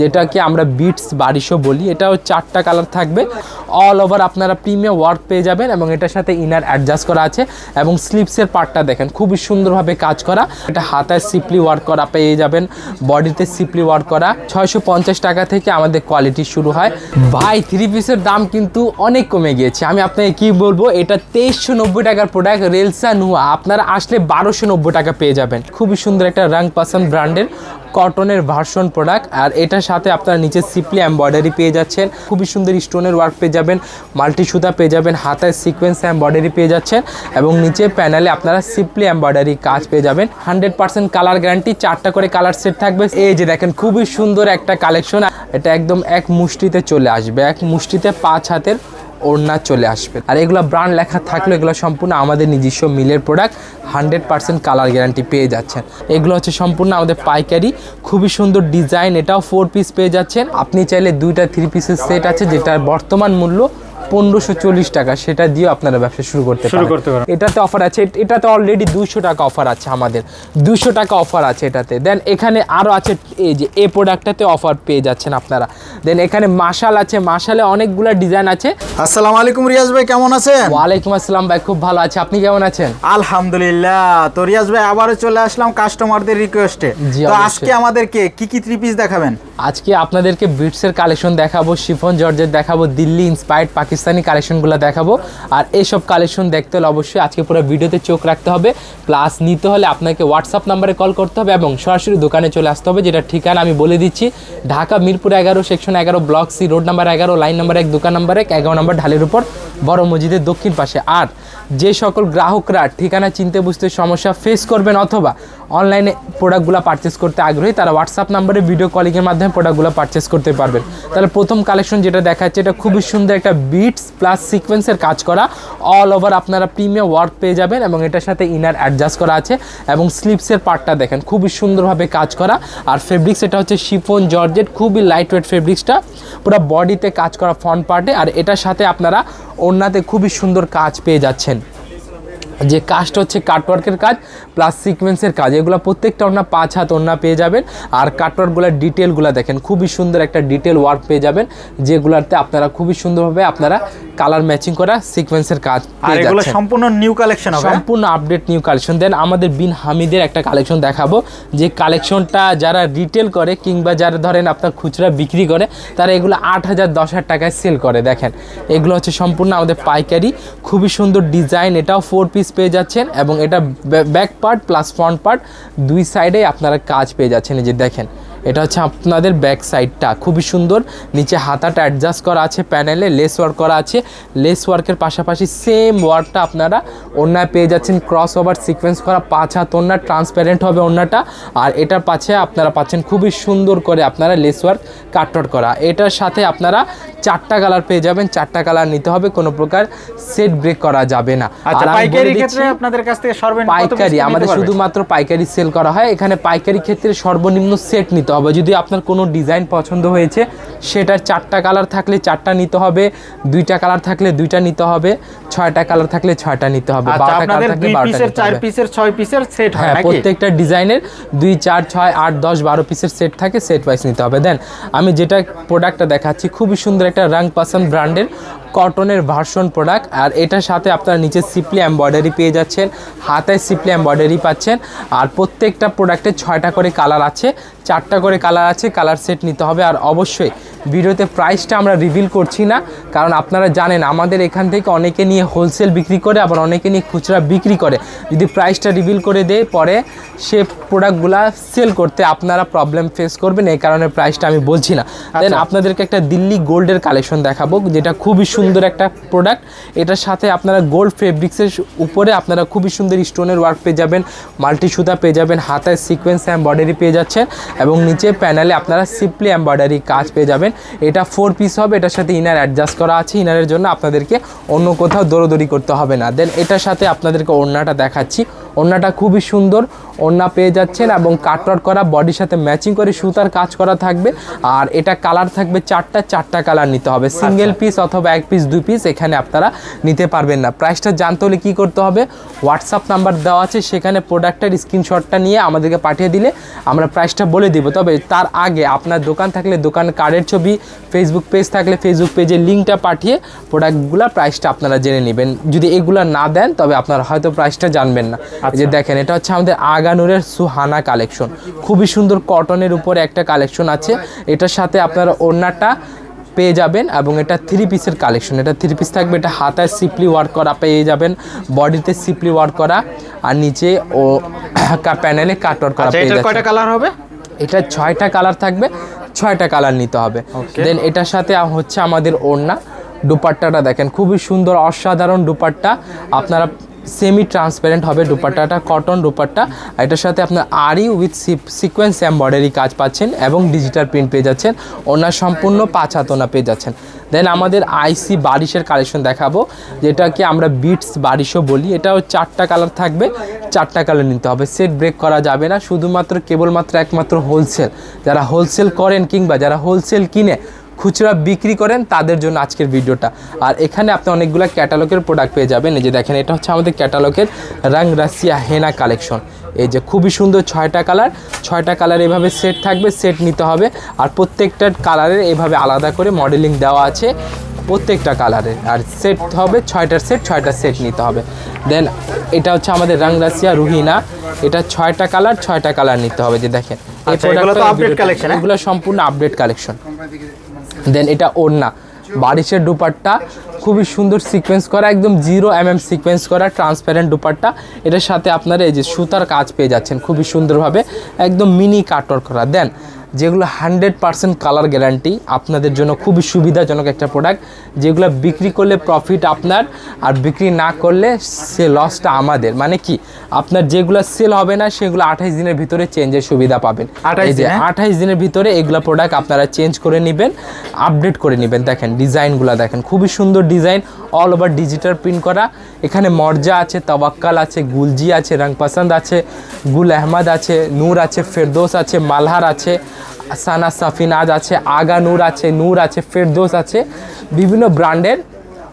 যেটাকে আমরা বিটস বারিশও বলি, এটাও চারটা কালার থাকবে। অল ওভার আপনারা প্রিমিয়াম ওয়ার্ক পেয়ে যাবেন এবং এটার সাথে ইনার অ্যাডজাস্ট করা আছে এবং স্লিপসের পার্টটা দেখেন, খুবই সুন্দরভাবে কাজ করা। এটা হাতায় সিপলি ওয়ার্ক করা পেয়ে যাবেন বডিতে সিপলি ওয়ার্ক করা। ছয়শো পঞ্চাশ টাকা থেকে আমাদের কোয়ালিটি শুরু হয়। ভাই থ্রি পিসের দাম কিন্তু অনেক কমে গিয়েছে। আমি আপনাকে কি বলব, এটা তেইশশো নব্বই টাকার প্রোডাক্ট রেলসা নুয়া আপনারা আসলে বারোশো টাকা পেয়ে যাবেন। খুবই সুন্দর একটা রং পাসান ব্র্যান্ডের কটনের ভার্সন প্রোডাক্ট আর এটার সাথে আপনারা নিচে সিপলি এমব্রয়ডারি পেয়ে যাচ্ছেন। খুবই সুন্দর স্টোনের ওয়ার্ক পেয়ে যাবেন মাল্টি সুতা পেয়ে যাবেন, হাতায় সিকোয়েন্স এমব্রয়ডারি পেয়ে যাচ্ছেন, এবং নিচে প্যানেলে আপনারা সিপলি এমব্রয়ডারি কাজ পেয়ে যাবেন। হান্ড্রেড পার্সেন্ট কালার গ্যারান্টি চারটা করে কালার সেট থাকবে। এই যে দেখেন, খুবই সুন্দর একটা কালেকশন এটা একদম এক মুষ্টিতে চলে আসবে, এক মুষ্টিতে পাঁচ হাতের ওড়না চলে আসবে। আর এগুলো ব্র্যান্ড লেখা থাকলে এগুলো সম্পূর্ণ আমাদের নিজস্ব মিলের product hundred percent colour guarantee পেয়ে যাচ্ছেন। এগুলো হচ্ছে সম্পূর্ণ আমাদের পাইকারি, খুবই সুন্দর ডিজাইন এটাও ফোর পিস পেয়ে যাচ্ছেন। আপনি চাইলে দুইটা থ্রি পিসের সেট আছে, যেটার বর্তমান মূল্য পনেরোশো চল্লিশ টাকা সেটা দিয়ে আপনারা ব্যবসা শুরু করতে শুরু করতে পারেন। এটাতে অফার আছে এটাতে অলরেডি দুইশো টাকা অফার আছে আমাদের। টাকা অফার আছে এটাতে। দেন এখানে আরও আছে এই যে এই প্রোডাক্টটাতে অফার পেয়ে যাচ্ছেন আপনারা। দেন এখানে মাশাল আছে মাশালে অনেকগুলো ডিজাইন আছে। আসসালামু আলাইকুম রিয়াজ ভাই কেমন আছেন? ওয়ালাইকুম আসসালাম ভাই খুব ভালো আছে। আপনি কেমন আছেন? আলহামদুলিল্লাহ। তো রিয়াজ ভাই আবারও চলে আসলাম কাস্টমারদের রিকোয়েস্টে তো আজকে আমাদেরকে কি কি থ্রি পিস দেখাবেন? আজকে আপনাদেরকে বিটসের কালেকশন দেখাবো শিফন জর্জের দেখাবো দিল্লি ইন্সপায়ার্ড পাকিস্তানি কালেকশনগুলো দেখাবো। আর এইসব কালেকশন দেখতে হলে অবশ্যই আজকে পুরো ভিডিওতে চোখ রাখতে হবে। প্লাস নিতে হলে আপনাকে হোয়াটসঅ্যাপ নাম্বারে কল করতে হবে এবং সরাসরি দোকানে চলে আসতে হবে যেটা ঠিকানা আমি বলে দিচ্ছি। ঢাকা মিরপুর এগারো সেকশন এগারো ব্লক সি রোড নাম্বার এগারো লাইন নাম্বার এক, দোকান নাম্বার এক, এগারো নাম্বার ঢালের উপর। বড় মসজিদের দক্ষিণ পাশে। আর যে সকল গ্রাহকরা ঠিকানা চিনতে বুঝতে সমস্যা ফেস করবেন অথবা অনলাইনে প্রোডাক্টগুলো পারচেস করতে আগ্রহী, তারা হোয়াটসঅ্যাপ নাম্বারে ভিডিও কলিংয়ের মাধ্যমে প্রোডাক্টগুলো পারচেস করতে পারবেন। তাহলে প্রথম কালেকশন যেটা দেখাচ্ছে, এটা খুবই সুন্দর একটা বিটস প্লাস সিকোয়েন্সের কাজ করা। অল ওভার আপনারা প্রিমিয়াম ওয়ার্ক পেয়ে যাবেন এবং এটার সাথে ইনার অ্যাডজাস্ট করা আছে এবং স্লিপসের পার্টটা দেখেন, খুবই সুন্দরভাবে কাজ করা। আর ফেব্রিক্স এটা হচ্ছে শিফোন জর্জেট খুবই লাইট ওয়েট ফেব্রিক্সটা পুরো বডিতে কাজ করা ফ্রন্ট পার্টে আর এটার সাথে আপনারা ওড়নাতে খুবই সুন্দর কাজ পেয়ে যাচ্ছেন। যে কাজটা হচ্ছে কাটওয়ার্কের কাজ প্লাস সিকোয়েন্সের কাজ। এগুলো প্রত্যেকটা ওনার পাঁচ হাত ওড়না পেয়ে যাবেন। আর কাটওয়ার্কগুলোর ডিটেলগুলো দেখেন, খুবই সুন্দর একটা ডিটেল ওয়ার্ক পেয়ে যাবেন, যেগুলোতে আপনারা খুবই সুন্দরভাবে আপনারা কালার ম্যাচিং করা সিকোয়েন্সের কাজ আর এগুলো সম্পূর্ণ নিউ কালেকশন হবে সম্পূর্ণ আপডেট নিউ কালেকশন দেন আমাদের বিন হামিদের একটা কালেকশন দেখাবো যে কালেকশনটা যারা রিটেল করে কিংবা যারা ধরেন আপনার খুচরা বিক্রি করে তারা এগুলো আট হাজার দশ হাজার টাকায় সেল করে দেখেন। এগুলো হচ্ছে সম্পূর্ণ আমাদের পাইকারি খুবই সুন্দর ডিজাইন এটাও ফোর পিস পেয়ে যাচ্ছেন এবং এটা back part plus front part দুই সাইডে আপনারা কাজ পেয়ে যাচ্ছেন এই যে দেখেন। এটা হচ্ছে আপনাদের ব্যাক সাইডটা খুবই সুন্দর। নিচে হাতাটা অ্যাডজাস্ট করা আছে প্যানেলে লেস ওয়ার্ক করা আছে। লেস ওয়ার্কের পাশাপাশি সেম ওয়ার্কটা আপনারা ওড়নায় পেয়ে যাচ্ছেন। ক্রস ওভার সিকোয়েন্স করা পাঁচ হাত ওড়না ট্রান্সপারেন্ট হবে ওড়নাটা। আর এটার পাশে আপনারা পাচ্ছেন খুবই সুন্দর করে আপনারা লেস ওয়ার্ক কাটট করা। এটার সাথে আপনারা চারটা কালার পেয়ে যাবেন। চারটা কালার নিতে হবে কোনো প্রকার সেট ব্রেক করা যাবে না। আচ্ছা আপনাদের কাছ থেকে পাইকারি আমাদের শুধুমাত্র পাইকারি সেল করা হয়। এখানে পাইকারি ক্ষেত্রে সর্বনিম্ন সেট নিতে হবে যদি আপনার কোনো ডিজাইন পছন্দ হয়েছে সেটার চারটা কালার থাকলে চারটা নিতে হবে দুইটা কালার থাকলে দুইটা নিতে হবে ছয়টা কালার থাকলে ছয়টা নিতে হবে আচ্ছা হয় হ্যাঁ প্রত্যেকটা ডিজাইনের দুই চার ছয় আট দশ বারো পিসের সেট থাকে সেট ওয়াইজ নিতে হবে। দেন আমি যেটা প্রোডাক্টটা দেখাচ্ছি খুবই সুন্দর একটা রং পাসান ব্র্যান্ডের কটনের ভার্সন প্রোডাক্ট আর এটার সাথে আপনারা নিচে সিপলি এমব্রয়ডারি পেয়ে যাচ্ছেন হাতায় সিপলি এমব্রয়ডারি পাচ্ছেন আর প্রত্যেকটা প্রোডাক্টে ছয়টা করে কালার আছে চারটা করে কালার আছে কালার সেট নিতে হবে আর অবশ্যই ভিডিওতে প্রাইসটা আমরা রিভিল করছি না। কারণ আপনারা জানেন আমাদের এখান থেকে অনেকে নিয়ে হোলসেল বিক্রি করে আবার অনেকে নিয়ে খুচরা বিক্রি করে। যদি প্রাইসটা রিভিল করে দেয় পরে সে প্রোডাক্টগুলা সেল করতে আপনারা প্রবলেম ফেস করবেন এই কারণে প্রাইসটা আমি বলছি না। দেন আপনাদেরকে একটা দিল্লি গোল্ডের কালেকশন দেখাবো যেটা খুবই সুন্দর একটা প্রোডাক্ট এটার সাথে আপনারা গোল্ড ফেব্রিক্সের উপরে আপনারা খুবই সুন্দর স্টোনের ওয়ার্ক পেয়ে যাবেন মাল্টি সুতা পেয়ে যাবেন হাতায় সিকোয়েন্স এমব্রয়ডারি পেয়ে যাচ্ছেন। এবং নিচে প্যানেলে আপনারা সিম্পলি এম্ব্রয়ডারি কাজ পেয়ে যাবেন। এটা ফোর পিস হবে, এটার সাথে ইনার অ্যাডজাস্ট করা আছে। ইনারের জন্য আপনাদেরকে অন্য কোথাও দৌড়দৌড়ি করতে হবে না। দেন এটার সাথে আপনাদেরকে ওড়নাটা দেখাচ্ছি। ওড়নাটা খুবই সুন্দর। ওড়না পেয়ে যাচ্ছেন এবং কাটওয়ার্ক করা বডির সাথে ম্যাচিং করে সুতার কাজ করা থাকবে। আর এটা কালার থাকবে চারটা চারটা কালার নিতে হবে। সিঙ্গেল পিস অথবা এক পিস দুই পিস এখানে আপনারা নিতে পারবেন না। প্রাইসটা জানতে হলে কী করতে হবে? হোয়াটসঅ্যাপ নাম্বার দেওয়া আছে সেখানে প্রোডাক্টের স্ক্রিনশটটা নিয়ে আমাদেরকে পাঠিয়ে দিলে আমরা প্রাইসটা বলে দিব। তবে তার আগে আপনার দোকান থাকলে দোকান কার্ডের ছবি ফেসবুক পেজ থাকলে ফেসবুক পেজের লিঙ্কটা পাঠিয়ে প্রোডাক্টগুলোর প্রাইসটা আপনারা জেনে নেবেন। যদি এগুলো না দেন তবে আপনারা হয়তো প্রাইসটা জানবেন না। যে দেখেন এটা হচ্ছে আমাদের আগানুরের সুহানা কালেকশন। খুবই সুন্দর কটনের উপরে একটা কালেকশন আছে। এটার সাথে আপনারা ওড়নাটা পেয়ে যাবেন এবং এটা থ্রি পিসের কালেকশন। এটা থ্রি পিস থাকবে এটা হাতায় সিপলি ওয়ার্ক করা পেয়ে যাবেন বডিতে সিপলি ওয়ার্ক করা আর নিচে ও প্যানেলে কাটওয়ার্ক করা আচ্ছা পেয়ে যাচ্ছেন। কয়টা কালার হবে? এটা ছয়টা কালার থাকবে ছয়টা কালার নিতে হবে। দেন এটার সাথে হচ্ছে আমাদের ওড়না। দুপাট্টাটা দেখেন খুবই সুন্দর অসাধারণ দুপাট্টা। আপনারা সেমি ট্রান্সপারেন্ট হবে দুপাট্টাটা কটন দুপাট্টা। এটার সাথে আপনার আরি উইথ সিকোয়েন্স এম্বয়ডারি কাজ পাচ্ছেন এবং ডিজিটাল প্রিন্ট পেয়ে যাচ্ছেন। ওনার সম্পূর্ণ পাঁচ হাতনা পেয়ে যাচ্ছেন। দেন আমাদের আইসি বারিশের কালেকশন দেখাবো, যেটাকে আমরা বিটস বারিশও বলি। এটাও চারটা কালার থাকবে, চারটা কালার নিতে হবে। সেট ব্রেক করা যাবে না, শুধুমাত্র কেবলমাত্র একমাত্র হোলসেল যারা হোলসেল করেন কিংবা যারা হোলসেল কিনে খুচরা বিক্রি করেন তাদের জন্য আজকের ভিডিওটা। আর এখানে আপনি অনেকগুলো ক্যাটালগের প্রোডাক্ট পেয়ে যাবেন। এই যে দেখেন এটা হচ্ছে আমাদের ক্যাটালগের রং রাশিয়া হেনা কালেকশন। এই যে খুবই সুন্দর ছয়টা কালার। ছয়টা কালার এভাবে সেট থাকবে সেট নিতে হবে। আর প্রত্যেকটা কালারের এভাবে আলাদা করে মডেলিং দেওয়া আছে প্রত্যেকটা কালারের আর সেট হবে ছয়টার সেট ছয়টা সেট নিতে হবে। দেন এটা হচ্ছে আমাদের রং রাশিয়া রুহিনা। এটা ছয়টা কালার ছয়টা কালার নিতে হবে। যে দেখেন এই আচ্ছা, update collection, হ্যাঁ? এগুলো সম্পূর্ণ আপডেট কালেকশন দেন এটা ওড়না। বারিশের দুপাট্টা খুবই সুন্দর সিকোয়েন্স করা, একদম জিরো এম এম সিকোয়েন্স করা ট্রান্সপারেন্ট দুপাট্টা। এটার সাথে আপনারা এই যে সুতার কাজ পেয়ে যাচ্ছেন খুবই সুন্দরভাবে, একদম মিনি কাটর করা। দেন যেগুলো হান্ড্রেড পার্সেন্ট কালার গ্যারান্টি আপনাদের জন্য খুবই সুবিধাজনক একটা প্রোডাক্ট যেগুলো বিক্রি করলে প্রফিট আপনার আর বিক্রি না করলে সে লসটা আমাদের। মানে কি আপনার যেগুলো সেল হবে না সেগুলো আঠাইশ দিনের ভিতরে চেঞ্জের সুবিধা পাবেন। 28 যে দিন? আঠাইশ দিনের ভিতরে এগুলো প্রোডাক্ট আপনারা চেঞ্জ করে নেবেন আপডেট করে নেবেন। দেখেন ডিজাইনগুলো দেখেন খুবই সুন্দর design all over digital print করা। এখানে মর্জা আছে তবাক্কাল আছে গুলজি আছে রং পসন্দ আছে গুল আহমদ আছে নূর আছে ফেরদোস আছে মালহার আছে সানা সাফিনাজ আছে আগা নূর আছে নূর আছে ফেরদোস আছে। বিভিন্ন ব্র্যান্ডের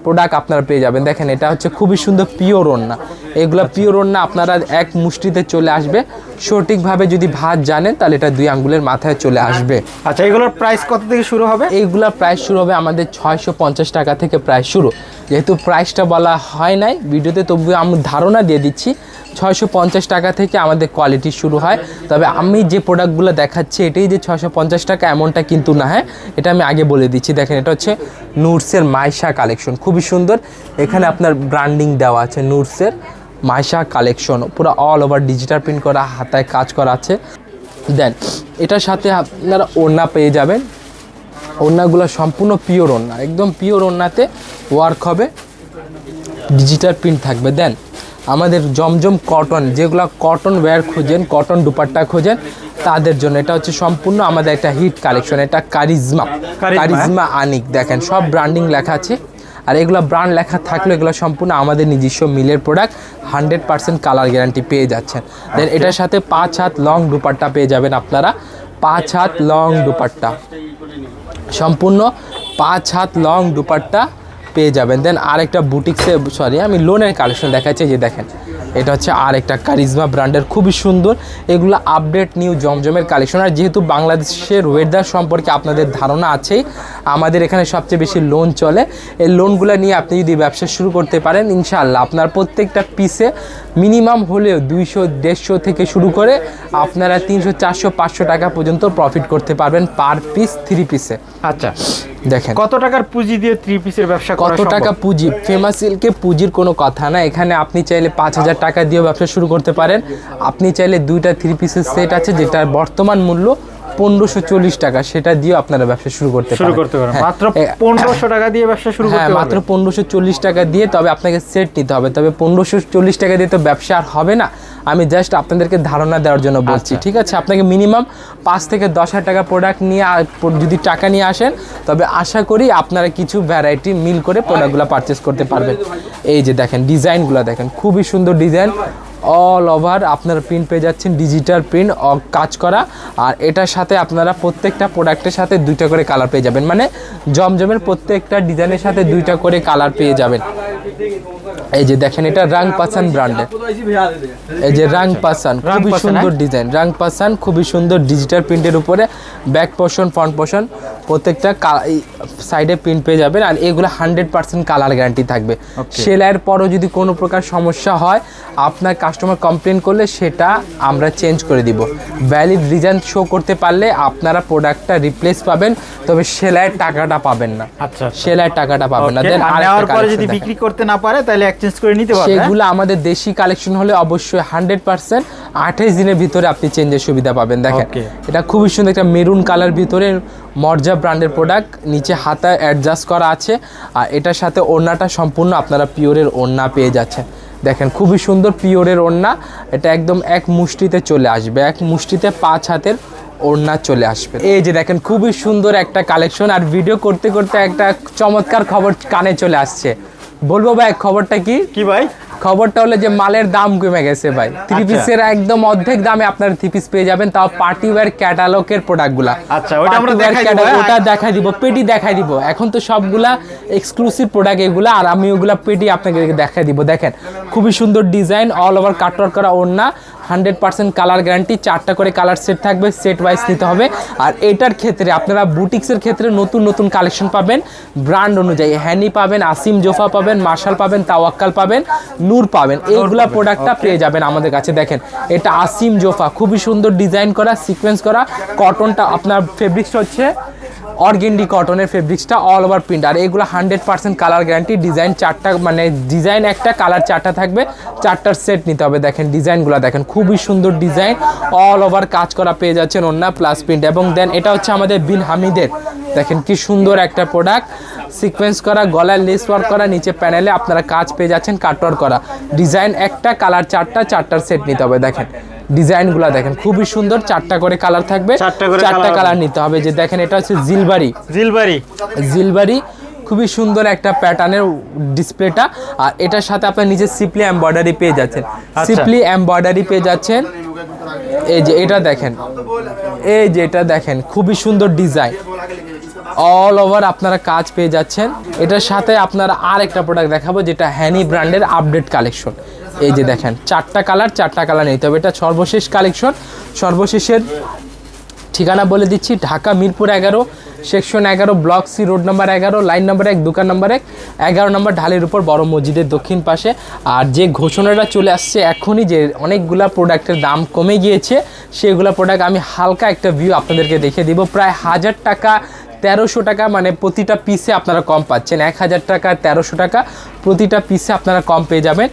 প্রোডাক্ট আপনারা পেয়ে যাবেন। দেখেন এটা হচ্ছে খুবই সুন্দর পিওর ওড়না। এগুলো পিওর ওড়না আপনারা এক মুষ্টিতে চলে আসবে। সঠিকভাবে যদি ভাত জানেন তাহলে এটা দুই আঙ্গুলের মাথায় চলে আসবে। আচ্ছা এগুলোর প্রাইস কত থেকে শুরু হবে? এইগুলা প্রাইস শুরু হবে আমাদের ছয়শো পঞ্চাশ টাকা থেকে প্রাইস শুরু। যেহেতু প্রাইসটা বলা হয় নাই, ভিডিওতে তবুও আমি ধারণা দিয়ে দিচ্ছি, ছয়শো পঞ্চাশ টাকা থেকে আমাদের কোয়ালিটি শুরু হয়। তবে আমি যে প্রোডাক্টগুলো দেখাচ্ছি, এটাই যে ছয়শো পঞ্চাশ টাকা এমনটা কিন্তু না হ্যাঁ? এটা আমি আগে বলে দিচ্ছি। দেখেন, এটা হচ্ছে নুটসের মাইশা কালেকশন খুবই সুন্দর। এখানে আপনার ব্র্যান্ডিং দেওয়া আছে নুটসের মাইশা কালেকশন পুরো অল ওভার ডিজিটাল প্রিন্ট করা, হাতায় কাজ করা আছে। দেন, এটার সাথে আপনারা ওড়না পেয়ে যাবেন। ওড়নাগুলো সম্পূর্ণ পিওর ওড়না একদম পিওর ওড়নাতে ওয়ার্ক হবে ডিজিটাল প্রিন্ট থাকবে। দেন আমাদের জমজম কটন যেগুলো কটন ওয়্যার খোঁজেন কটন দুপাট্টা খোঁজেন তাদের জন্য এটা হচ্ছে সম্পূর্ণ আমাদের একটা হিট কালেকশন এটা কারিজমা কারিজমা, কারিজমা আনিক দেখেন সব ব্র্যান্ডিং লেখা আছে। আর এগুলো ব্র্যান্ড লেখা থাকলে এগুলো সম্পূর্ণ আমাদের নিজস্ব মিলের product hundred percent colour guarantee পেয়ে যাচ্ছেন। দেন এটার সাথে পাঁচ হাত লং দুপাট্টা পেয়ে যাবেন আপনারা। পাঁচ হাত লং দুপাট্টা। সম্পূর্ণ পাঁচ হাত লং দুপাট্টা পেয়ে যাবেন। দেন আরেকটা বুটিক্সে সরি আমি লোনের কালেকশন দেখাচ্ছি যে দেখেন। এটা হচ্ছে আর একটা কারিজমা ব্র্যান্ডের খুবই সুন্দর। এগুলো আপডেট নিউ জমজমের কালেকশন আর যেহেতু বাংলাদেশের ওয়েদার সম্পর্কে আপনাদের ধারণা আছেই আমাদের এখানে সবচেয়ে বেশি লোন চলে। এই লোনগুলো নিয়ে আপনি যদি ব্যবসা শুরু করতে পারেন ইনশাআল্লাহ আপনার প্রত্যেকটা পিসে মিনিমাম হলেও দুইশো দেড়শো থেকে শুরু করে আপনারা তিনশো চারশো পাঁচশো টাকা পর্যন্ত প্রফিট করতে পারবেন পার পিস থ্রি পিসে আচ্ছা। দেখেন। কত টাকার পুঁজি দিয়ে থ্রি পিসের ব্যবসা কত টাকা পুঁজি? ফেমাস সিল্কে পুঁজির কোনো কথা না এখানে আপনি চাইলে পাঁচ হাজার টাকা দিয়ে ব্যবসা শুরু করতে পারেন। আপনি চাইলে দুইটা থ্রি পিসের সেট আছে যেটার বর্তমান মূল্য পনেরোশো চল্লিশ টাকা সেটা দিয়েও আপনারা ব্যবসা শুরু করতে শুরু করতে পারেন। হ্যাঁ। মাত্র পনেরোশো টাকা দিয়ে ব্যবসা শুরু হ্যাঁ করতে মাত্র পনেরোশো চল্লিশ টাকা দিয়ে তবে আপনাকে সেট নিতে হবে। তবে পনেরোশো চল্লিশ টাকা দিয়ে তো ব্যবসা আর হবে না। আমি জাস্ট আপনাদেরকে ধারণা দেওয়ার জন্য বলছি আচ্ছা। ঠিক আছে? আপনাকে মিনিমাম পাঁচ থেকে দশ হাজার টাকা প্রোডাক্ট নিয়ে যদি টাকা নিয়ে আসেন তবে আশা করি আপনারা কিছু ভ্যারাইটি মিল করে প্রোডাক্টগুলো পারচেস করতে পারবেন। এই যে দেখেন ডিজাইনগুলো দেখেন খুবই সুন্দর ডিজাইন অল ওভার আপনারা প্রিন্ট পেয়ে যাচ্ছেন ডিজিটাল প্রিন্ট কাজ করা। আর এটার সাথে আপনারা প্রত্যেকটা প্রোডাক্টের সাথে দুইটা করে কালার পেয়ে যাবেন। মানে জমজমের প্রত্যেকটা ডিজাইনের সাথে দুইটা করে কালার পেয়ে যাবেন। এই যে দেখেন এটা রাং পাসান ব্র্যান্ডের এই যে রাং পাসান রাং খুবই সুন্দর ডিজাইন রাং পাসান খুবই সুন্দর ডিজিটাল প্রিন্টের উপরে ব্যাক পোর্শন ফ্রন্ট পোর্শন প্রত্যেকটা সাইডে প্রিন্ট পেয়ে যাবেন। আর এগুলো হান্ড্রেড পার্সেন্ট কালার গ্যারান্টি থাকবে। সেলাইয়ের পরও যদি কোনো প্রকার সমস্যা হয় আপনার কাস্টমার কমপ্লেন করলে সেটা আমরা চেঞ্জ করে দিব। ভ্যালিড রিজন শো করতে পারলে আপনারা প্রোডাক্টটা রিপ্লেস পাবেন তবে সেলাইয়ের টাকাটা পাবেন না। আচ্ছা সেলাইয়ের টাকাটা পাবেন না। দেন আর যদি। বিক্রি করতে না পারে তাহলে এক্সচেঞ্জ করে নিতে পারবে? সেগুলো আমাদের দেশি কালেকশন হলে অবশ্যই হান্ড্রেড পার্সেন্ট আঠাইশ দিনের ভিতরে আপনি চেঞ্জের সুবিধা পাবেন। দেখেন এটা খুবই সুন্দর একটা মেরুন কালার ভিতরে মর্জা ব্র্যান্ডের প্রোডাক্ট নিচে হাতা অ্যাডজাস্ট করা আছে আর এটার সাথে ওড়নাটা সম্পূর্ণ আপনারা পিওরের ওড়না পেয়ে যাচ্ছেন। দেখেন খুবই সুন্দর পিওরের ওড়না এটা একদম এক মুষ্টিতে চলে আসবে এক মুষ্টিতে পাঁচ হাতের ওড়না চলে আসবে। এই যে দেখেন খুবই সুন্দর একটা কালেকশন আর ভিডিও করতে করতে একটা চমৎকার খবর কানে চলে আসছে। বলব ভাই খবরটা কি? কি ভাই? খবরটা হলো যে মালের দাম কমে গেছে ভাই। থ্রি আচ্ছা। পিসের একদম অর্ধেক দামে আপনার থ্রি পিস পেয়ে যাবেন তাও পার্টি ওয়ার ক্যাটালগের প্রোডাক্টগুলা আচ্ছা, ওটা আমরা দেখাই দিব, হ্যাঁ? ওটা দেখাই দিব পেটি দেখাই দিব। এখন তো সবগুলা এক্সক্লুসিভ প্রোডাক্ট এগুলা আর আমি ওগুলা পেটি আপনাকে দেখাই দিব। দেখেন খুবই সুন্দর ডিজাইন অল ওভার কাটওয়ার্ক করা ওড়না। হান্ড্রেড পার্সেন্ট কালার গ্যারান্টি চারটা করে কালার সেট থাকবে সেট ওয়াইজ নিতে হবে। আর এটার ক্ষেত্রে আপনারা বুটিক্সের ক্ষেত্রে নতুন নতুন কালেকশন পাবেন ব্র্যান্ড অনুযায়ী হ্যানি পাবেন আসিম জোফা পাবেন মার্শাল পাবেন তাওয়াক্কাল পাবেন নূর পাবেন এইগুলা প্রোডাক্টটা পেয়ে যাবেন আমাদের কাছে। দেখেন এটা আসিম জোফা খুবই সুন্দর ডিজাইন করা সিকোয়েন্স করা কটনটা আপনার ফেব্রিক্সটা হচ্ছে অর্গেন্ডি কটনের ফেব্রিক্সটা অল ওভার প্রিন্ট আর এগুলো hundred percent colour guarantee design চারটা মানে ডিজাইন একটা কালার চারটা থাকবে, চারটার সেট নিতে হবে। দেখেন ডিজাইনগুলো দেখেন, খুবই সুন্দর ডিজাইন অল ওভার কাজ করা পেয়ে যাচ্ছেন অন্য প্লাস প্রিন্ট এবং দেন এটা হচ্ছে আমাদের বিন হামিদের। দেখেন কি সুন্দর একটা প্রোডাক্ট সিকোয়েন্স করা গলায় লেস ওয়ার্ক করা নিচে প্যানেলে আপনারা কাজ পেয়ে যাচ্ছেন কাটওয়ার করা। ডিজাইন একটা কালার চারটা চারটার সেট নিতে হবে দেখেন। ডিজাইনগুলো দেখেন খুবই সুন্দর চারটা করে কালার থাকবে চারটা কালার নিতে হবে যে দেখেন এটা হচ্ছে জিলবাড়ি জিলবাড়ি জিলবাড়ি খুবই সুন্দর একটা প্যাটার্নের ডিসপ্লেটা আর এটার সাথে আপনার নিচে সিপলি এমব্রয়ডারি পেয়ে যাচ্ছেন। আচ্ছা। সিপলি এমব্রয়ডারি পেয়ে যাচ্ছেন এই যে এটা দেখেন এই যে এটা দেখেন খুবই সুন্দর ডিজাইন অল ওভার আপনারা কাজ পেয়ে যাচ্ছেন। এটার সাথে আপনারা আর একটা প্রোডাক্ট দেখাবো, যেটা হ্যানি ব্র্যান্ডের আপডেট কালেকশন এই যে দেখেন, চারটা কালার চারটা কালার নিতে হবে। এটা সর্বশেষ কালেকশন সর্বশেষের ঠিকানা বলে দিচ্ছি, ঢাকা মিরপুর এগারো সেকশন এগারো ব্লক সি রোড নাম্বার এগারো লাইন নাম্বার এক, দোকান নাম্বার এক, এগারো নাম্বার ঢালের উপর বড় মসজিদের দক্ষিণ পাশে। আর যে ঘোষণাটা চলে আসছে এখনই, যে অনেকগুলা প্রোডাক্টের দাম কমে গিয়েছে, সেগুলো প্রোডাক্ট আমি হালকা একটা ভিউ আপনাদেরকে দেখে দিব। প্রায় হাজার টাকা তেরোশো টাকা মানে প্রতিটা পিসে আপনারা কম পাচ্ছেন। এক হাজার টাকা তেরোশো টাকা, প্রতিটা পিসে আপনারা কম পেয়ে যাবেন।